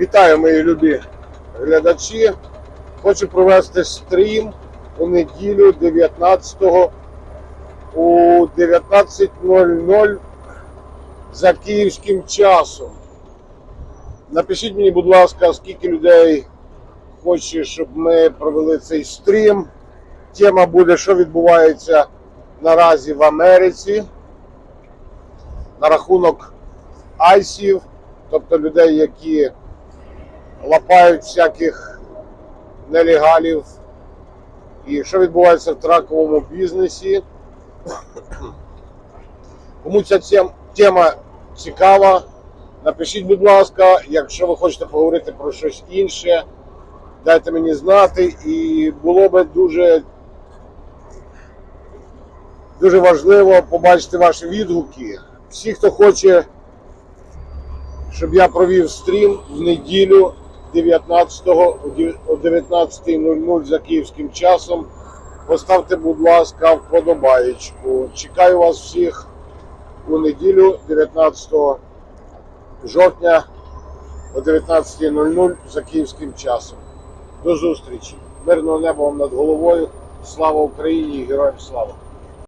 Вітаю, мої любі глядачі. Хочу провести стрім у неділю 19 у 19.00 за київським часом. Напишіть мені, будь ласка, скільки людей хоче, щоб ми провели цей стрім. Тема буде, що відбувається наразі в Америці на рахунок айсів, тобто людей, які лапають всяких нелегалів. І що відбувається в траковому бізнесі. Кому ця тема цікава, напишіть, будь ласка, якщо ви хочете поговорити про щось інше, дайте мені знати. І було би дуже, дуже важливо побачити ваші відгуки. Всі, хто хоче щоб я провів стрім в неділю 19-го о 19.00 за київським часом. Поставте, будь ласка, вподобаєчку. Чекаю вас всіх у неділю 19 жовтня о 19.00 за київським часом. До зустрічі. Мирного неба вам над головою. Слава Україні і героям слава!